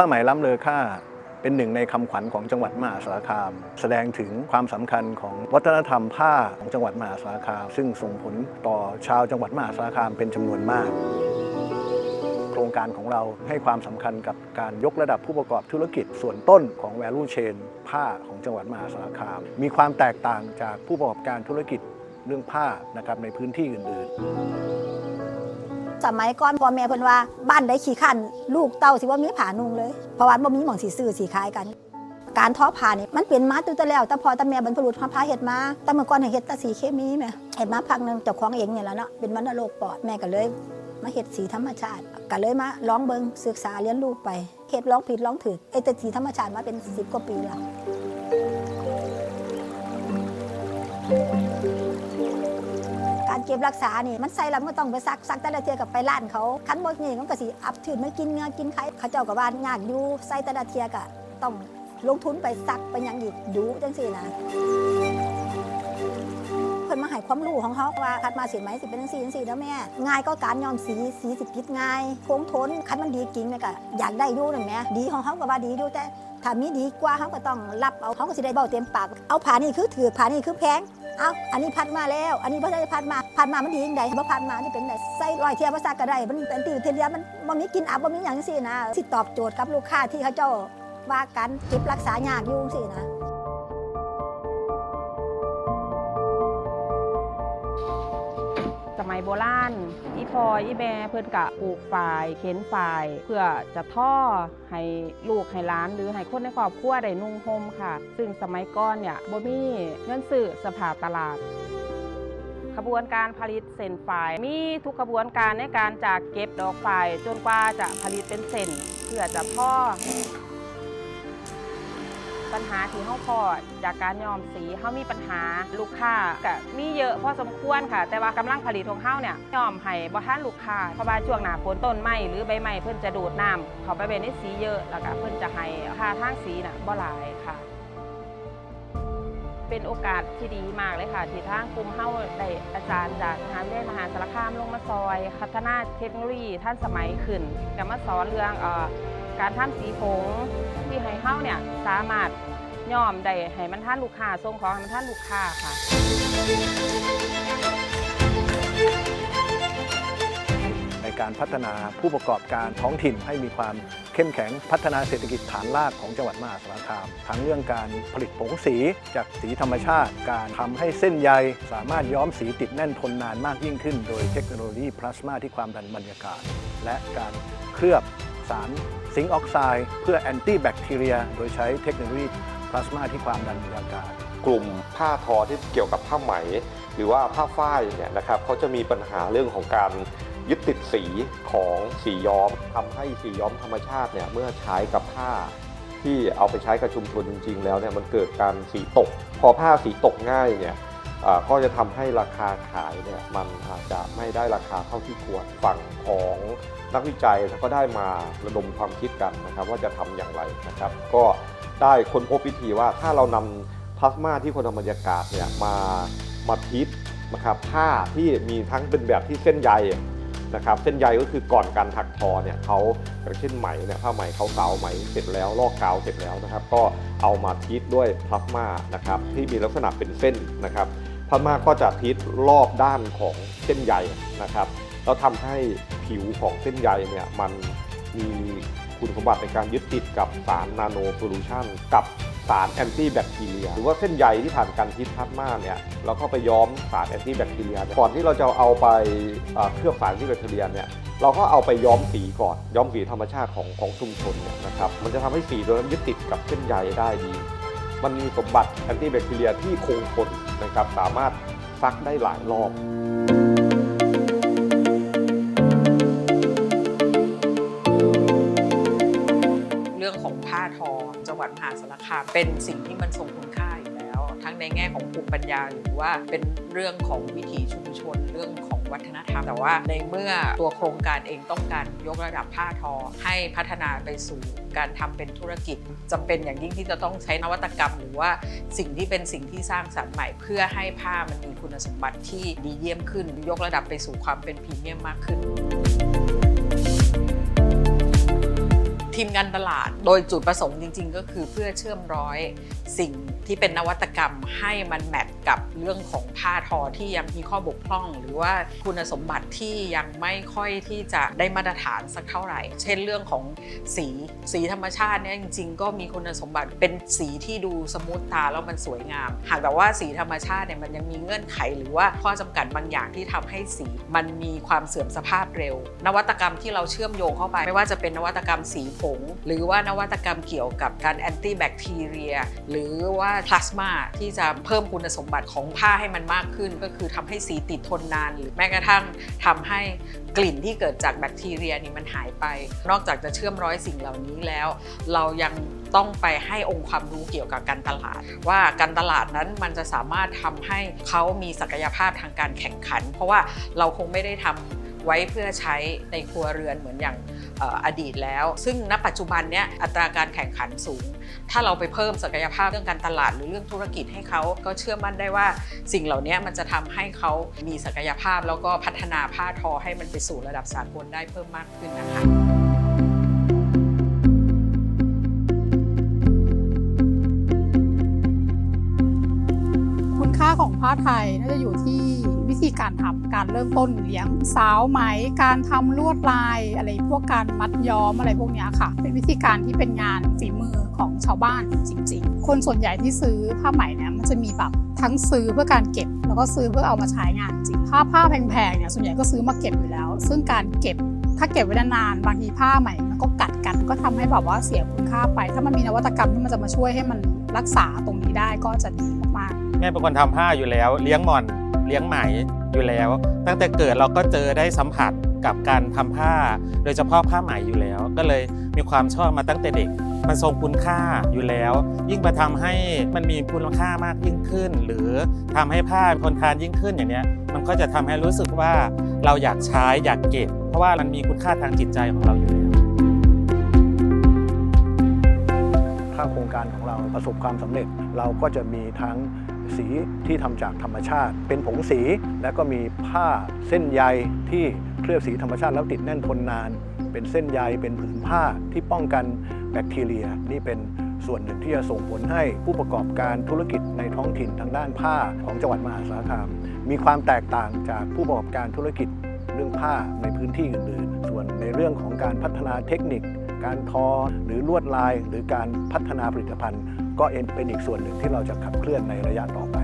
ผ้าไหมล้ำเลอค่าเป็นหนึ่งในคำขวัญของจังหวัดมหาสารคาม แสดงถึงความสำคัญของวัฒนธรรมผ้าของจังหวัดมหาสารคาม ซึ่งส่งผลต่อชาวจังหวัดมหาสารคามเป็นจำนวนมาก โครงการของเราให้ความสำคัญกับการยกระดับผู้ประกอบธุรกิจส่วนต้นของ value chain ผ้าของจังหวัดมหาสารคาม มีความแตกต่างจากผู้ประกอบการธุรกิจเรื่องผ้านะครับในพื้นที่อื่น ๆ สมัยก่อนพ่อแม่เพิ่นว่าบ้านใดขี้ขันลูกเต้าสิว่ามีผ้านุ่งเลยเพราะว่าบ่มีหม่องสิซื้อสิขายกัน การทอผ้านี่มันเป็นมาตั้งแต่แล้วแต่พอแต่แม่บรรพบุรุษพาเฮ็ดมาแต่เมื่อก่อนให้เฮ็ดแต่สีเคมีแม่เฮ็ดมาพักหนึงเจ้าของเองเนี่ยแหละเนาะเป็นวัณโรคปอดแม่ก็เลย มาเฮ็ดสีธรรมชาติก็เลยมาลองเบิงศึกษาเรียนรู้ไปเฮ็ดลองผิดลองถูกไอ้แต่สีธรรมชาติมาเป็น10กว่าปีแล้ว การเก็บรักษานี่มันใส่แล้วมันก็ต้องไปซักซักแต่ละเทียกับไปร้านเขาคันบ่นี่มันก็สิอับถืนมันกินเงือกินไข่เขาเจ้าก็ว่ายากอยู่ใส่แต่ละเทียก็ต้องลงทุนไปซักไปยังอีกดูจังซี่นะเพิ่นมาให้ความรู้ของเขาว่าคัดมาเสียไหมสิเป็นจังซี่จังซี่แล้วแม่ง่ายก็การย้อมสีสีสิพิษง่ายโค้งทนคันมันดีจริงเนี่ยก็อยากได้อยู่นั่นแหมดีของเขาก็ว่าดีอยู่แต่ ถ้ามีดีกว่าเขาก็ต้องรับเอาเขาก็สิได้เบ้าเต็มปาก เอาผ่านี่คือถือผ่านี่คือแพงเอาอันนี้พัดมาแล้ว อันนี้พัดได้พัดมาพัดมามันดียังไงบ่พัดมานี่เป็นไงใส่รอยเทียมภาษากระได้มันเป็นตีเทียมมันมันมีกินอับมันมีหยังจังสินะสิตอบโจทย์กับลูกค้าที่เขาเจ้าว่ากันเก็บรักษายากยุ่งสินะ สมัยโบราณอีพออีแม่เพิ่นกะปลูกฝ่ายเข็นฝ่าย เพื่อจะท่อให้ลูกให้ล้าน หรือให้คนในครอบครัวได้นุ่งห่มค่ะ ซึ่งสมัยก่อนเนี่ยบ่มีเงินซื้อสภาพตลาดขบวนการผลิตเส้นฝาย มีทุกกระบวนการในการจากเก็บดอกฝาย จนกว่าจะผลิตเป็นเส้นเพื่อจะท่อ ปัญหาที่เฮาพอจากการย้อมสีเฮามีปัญหาลูกค้าก็มีเยอะพอสมควรค่ะ แต่ว่ากำลังผลิตของเฮาเนี่ยย้อมให้บ่ทันลูกค้าเพราะว่าช่วงหน้าฝนต้นไม้หรือใบไม้เพิ่นจะดูดน้ำเขาไปไว้ในสีเยอะแล้วก็เพิ่นจะให้ค่าทางสีน่ะบ่หลายค่ะ เป็นโอกาสที่ดีมากเลยค่ะ ที่ทางกลุ่มเฮาได้อาจารย์จากมหาวิทยาลัยมหาสารคามลงมาซอยพัฒนาเทคโนโลยีท่านสมัยขึ้นก็มาสอนเรื่องเอ่อ การทำสีผงที่ให้เฮาเนี่ยสามารถย่อมได้ให้มันท่านลูกค้าส่งของให้มันท่านลูกค้าค่ะในการพัฒนาผู้ประกอบการท้องถิ่นให้มีความเข้มแข็งพัฒนาเศรษฐกิจฐานรากของจังหวัดมหาสารคาม ทั้งเรื่องการผลิตผงสีจากสีธรรมชาติ การทำให้เส้นใยสามารถย้อมสีติดแน่นทนนานมากยิ่งขึ้น โดยเทคโนโลยีพลาสมาที่ความดันบรรยากาศ และการเคลือบ สารซิงค์ออกไซด์เพื่อแอนตี้แบคทีเรีย โดยใช้เทคโนโลยีพลาสมาที่ความดันบรรยากาศ กลุ่มผ้าทอที่เกี่ยวกับผ้าไหม หรือว่าผ้าฝ้ายเนี่ยนะครับเขาจะมีปัญหาเรื่องของการยึดติดสีของสีย้อมทำให้สีย้อมธรรมชาติเนี่ยเมื่อใช้กับผ้าที่เอาไปใช้กับชุมชนจริง ๆ แล้วเนี่ยมันเกิดการสีตก พอผ้าสีตกง่ายเนี่ย ก็จะทำให้ราคาขายเนี่ยมันอาจจะไม่ได้ราคาเท่าที่ควรฝั่งของนักวิจัยก็ได้มาระดมความคิดกันนะครับว่าจะทำอย่างไรนะครับ ก็ได้ค้นพบวิธีว่าถ้าเรานำพลาสมาที่คนทำบรรยากาศเนี่ยมามาทิปนะครับผ้าที่มีทั้งเป็นแบบที่เส้นใยนะครับเส้นใยก็คือก่อนการถักทอเนี่ยเขาอย่างเช่นไหมเนี่ยผ้าไหมเขาเกาไหมเสร็จแล้วลอกกาวเสร็จแล้วนะครับ ก็เอามาทิปด้วยพลาสมานะครับที่มีลักษณะเป็นเส้นนะครับ พลาสมาก็จะทิปรอบด้านของเส้นใยนะครับแล้วทำให้ผิวของเส้นใยเนี่ยมันมีคุณสมบัติในการยึดติดกับสารนาโนโซลูชันกับสารแอนตี้แบคทีเรียหรือว่าเส้นใยที่ผ่านการทิปพลาสมาเนี่ยเราก็ไปย้อมสารแอนตี้แบคทีเรียก่อนที่เราจะเอาไปเคลือบสารแอนตี้แบคทีเรียเนี่ยเราก็เอาไปย้อมสีก่อนย้อมสีธรรมชาติของของชุมชนเนี่ยนะครับมันจะทำให้สีตัวนั้นยึดติดกับเส้นใยได้ดี มันมีสมบัติแอนตี้แบคทีเรียที่คงทนนะครับสามารถซักได้หลายรอบเรื่องของผ้าทอจังหวัดมหาสารคามเป็นสิ่งที่มันทรงคุณค่าอยู่แล้วทั้ง ในแง่ของภูมิปัญญา หรือว่าเป็นเรื่องของวิถีชุมชนเรื่องของวัฒนธรรม แต่ว่าในเมื่อตัวโครงการเองต้องการยกระดับผ้าทอ ให้พัฒนาไปสู่การทำเป็นธุรกิจจำเป็นอย่างยิ่งที่จะต้องใช้นวัตกรรม หรือว่าสิ่งที่เป็นสิ่งที่สร้างสรรค์ใหม่ เพื่อให้ผ้ามันมีคุณสมบัติที่ดีเยี่ยมขึ้น ยกระดับไปสู่ความเป็นพรีเมียมมากขึ้น ทีมงานตลาด โดยจุดประสงค์จริง ๆ ก็คือเพื่อเชื่อมร้อยสิ่งที่เป็นนวัตกรรมให้มันแมทกับเรื่องของผ้าทอที่ยังมีข้อบกพร่อง หรือว่าคุณสมบัติที่ยังไม่ค่อยที่จะได้มาตรฐานสักเท่าไหร่ เช่นเรื่องของสีสีธรรมชาติเนี่ยจริง ๆ ก็มีคุณสมบัติเป็นสีที่ดูสมูทตาแล้วมันสวยงาม หากแต่ว่าสีธรรมชาติเนี่ยมันยังมีเงื่อนไข หรือว่าข้อจำกัดบางอย่างที่ทำให้สี มันมีความเสื่อมสภาพเร็ว นวัตกรรมที่เราเชื่อมโยงเข้าไป ไม่ว่าจะเป็นนวัตกรรมสีผง หรือว่านวัตกรรมเกี่ยวกับการแอนตี้แบคทีเรีย หรือว่าพลาสมาที่จะเพิ่มคุณสมบัติของผ้าให้มันมากขึ้น ก็คือทำให้สีติดทนนาน หรือแม้กระทั่งทำให้กลิ่นที่เกิดจากแบคทีเรียนี่มันหายไป นอกจากจะเชื่อมร้อยสิ่งเหล่านี้แล้ว เรายังต้องไปให้องค์ความรู้เกี่ยวกับการตลาด ว่าการตลาดนั้นมันจะสามารถทำให้เขามีศักยภาพทางการแข่งขัน เพราะว่าเราคงไม่ได้ทำ ไว้เพื่อใช้ในครัวเรือนเหมือนอย่างอดีตแล้ว ซึ่งณปัจจุบันเนี้ยอัตราการแข่งขันสูง ถ้าเราไปเพิ่มศักยภาพเรื่องการตลาดหรือเรื่องธุรกิจให้เขาก็เชื่อมั่นได้ว่าสิ่งเหล่านี้มันจะทำให้เขามีศักยภาพ แล้วก็พัฒนาผ้าทอให้มันไปสู่ระดับสากลได้เพิ่มมากขึ้นนะคะคุณค่าของผ้าไทยน่าจะอยู่ที่ ธีการทำการเริ่มต้นเลี้ยง สาวไหมการทำลวดลายอะไรพวกการมัดย้อมอะไรพวกนี้ค่ะ เป็นวิธีการที่เป็นงานฝีมือของชาวบ้านจริง ๆ คนส่วนใหญ่ที่ซื้อผ้าไหมเนี่ยมันจะมีแบบทั้งซื้อเพื่อการเก็บ แล้วก็ซื้อเพื่อเอามาใช้งานจริงผ้าผ้าแพงๆเนี่ยส่วนใหญ่ก็ซื้อมาเก็บอยู่แล้ว ซึ่งการเก็บถ้าเก็บไว้นานๆบางทีผ้าใหม่มันก็กัดกันก็ทำให้แบบว่าเสียคุณค่าไป ถ้ามันมีนวัตกรรมที่มันจะมาช่วยให้มันรักษาตรงนี้ได้ก็จะดีมากๆแม่เป็นคนทำผ้าอยู่แล้ว เลี้ยงหม่อน เลี้ยงไหมอยู่แล้ว ตั้งแต่เกิดเราก็เจอได้สัมผัสกับการทำผ้า โดยเฉพาะผ้าไหมอยู่แล้ว ก็เลยมีความชอบมาตั้งแต่เด็ก มันทรงคุณค่าอยู่แล้ว ยิ่งมาทำให้มันมีคุณค่ามากยิ่งขึ้น หรือทำให้ผ้าทนทานยิ่งขึ้นอย่างเนี้ยมันก็จะทำให้รู้สึกว่าเราอยากใช้อยากเก็บ เพราะว่ามันมีคุณค่าทางจิตใจของเราอยู่แล้วถ้าโครงการของเราประสบความสำเร็จเราก็จะมีทั้ง สีที่ทำจากธรรมชาติ เป็นผงสี และก็มีผ้าเส้นใยที่เคลือบสีธรรมชาติแล้วติดแน่นทนนาน เป็นเส้นใยเป็นผืนผ้าที่ป้องกันแบคทีเรีย นี่เป็นส่วนหนึ่งที่จะส่งผลให้ผู้ประกอบการธุรกิจในท้องถิ่นทางด้านผ้าของจังหวัดมหาสารคาม มีความแตกต่างจากผู้ประกอบการธุรกิจเรื่องผ้าในพื้นที่อื่นๆ ส่วนในเรื่องของการพัฒนาเทคนิค การทอหรือลวดลาย หรือการพัฒนาผลิตภัณฑ์ ก็เป็นอีกส่วนหนึ่งที่เราจะขับเคลื่อนในระยะต่อไป